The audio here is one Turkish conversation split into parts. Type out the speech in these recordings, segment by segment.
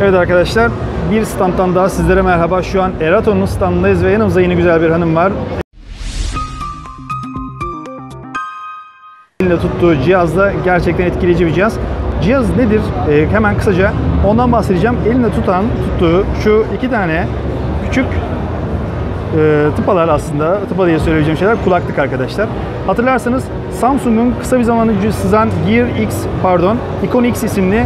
Evet arkadaşlar bir standtan daha sizlere merhaba. Şu an Eraton'un standındayız ve yanımızda yine güzel bir hanım var. Elinde tuttuğu cihazda gerçekten etkileyici bir cihaz. Cihaz nedir? Ee, hemen kısaca ondan bahsedeceğim. Elinde tutan, tuttuğu şu iki tane küçük e, tıpalar aslında, tıpa diye söyleyebileceğim şeyler kulaklık arkadaşlar. Hatırlarsanız Samsung'un kısa bir zaman önce sızan Gear X, pardon, Icon X isimli e,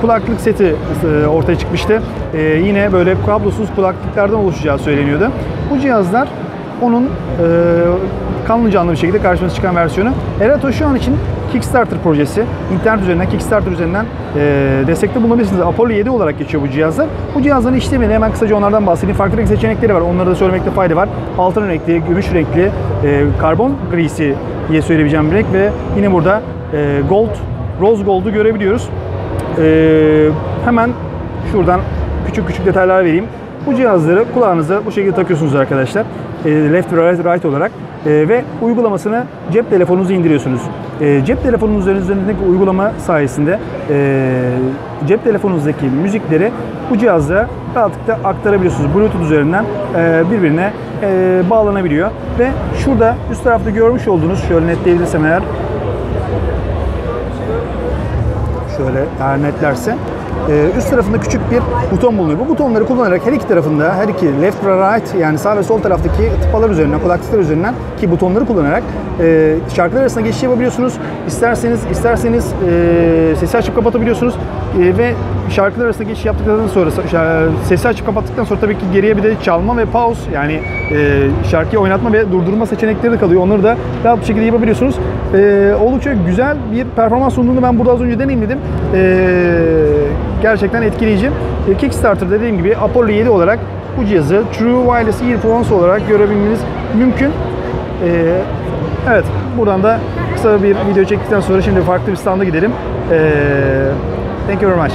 kulaklık seti e, ortaya çıkmıştı. E, yine böyle kablosuz kulaklıklardan oluşacağı söyleniyordu. Bu cihazlar onun e, kanlı canlı bir şekilde karşımıza çıkan versiyonu. Erato şu an için Kickstarter projesi. İnternet üzerinden, Kickstarter üzerinden e, destekte bulunabilirsiniz. Apollo 7 olarak geçiyor bu cihazlar. Bu cihazların işlemini hemen kısaca onlardan bahsedeyim. Farklı renk seçenekleri var. Onları da söylemekte fayda var. Altın renkli, gümüş renkli, e, karbon grisi diye söyleyebileceğim bir renk ve yine burada e, gold, rose gold'u görebiliyoruz. E, hemen şuradan küçük küçük detaylar vereyim. Bu cihazları kulağınıza bu şekilde takıyorsunuz arkadaşlar. E, left ve right, right olarak E, ve uygulamasını cep telefonunuza indiriyorsunuz. E, cep telefonunuz üzerindeki uygulama sayesinde cep telefonunuzdaki müzikleri bu cihazla rahatlıkla aktarabiliyorsunuz. Bluetooth üzerinden birbirine bağlanabiliyor ve şurada üst tarafta görmüş olduğunuz şöyle netleyebilirsem eğer şöyle eğer netlerse e, üst tarafında küçük bir buton bulunuyor. Bu butonları kullanarak her iki tarafında, her iki left ve right yani sağ ve sol taraftaki tıpalar üzerinden, kulaklıklar üzerinden ki butonları kullanarak e, şarkılar arasında geçiş yapabiliyorsunuz. İsterseniz isterseniz e, sesi açıp kapatabiliyorsunuz E, ve şarkılar arasında geçiş yaptıktan sonra sesi açıp kapattıktan sonra tabii ki geriye bir de çalma ve pause yani e, şarkıyı oynatma ve durdurma seçenekleri de kalıyor. Onları da rahat bir şekilde yapabiliyorsunuz. E, oldukça güzel bir performans sunduğunu ben burada az önce deneyimledim. E, gerçekten etkileyici. E, Kickstarter dediğim gibi Apollo 7 olarak bu cihazı True Wireless Earphones olarak görebilmeniz mümkün. E, evet, buradan da kısa bir video çektikten sonra şimdi farklı bir standa gidelim. E, thank you very much.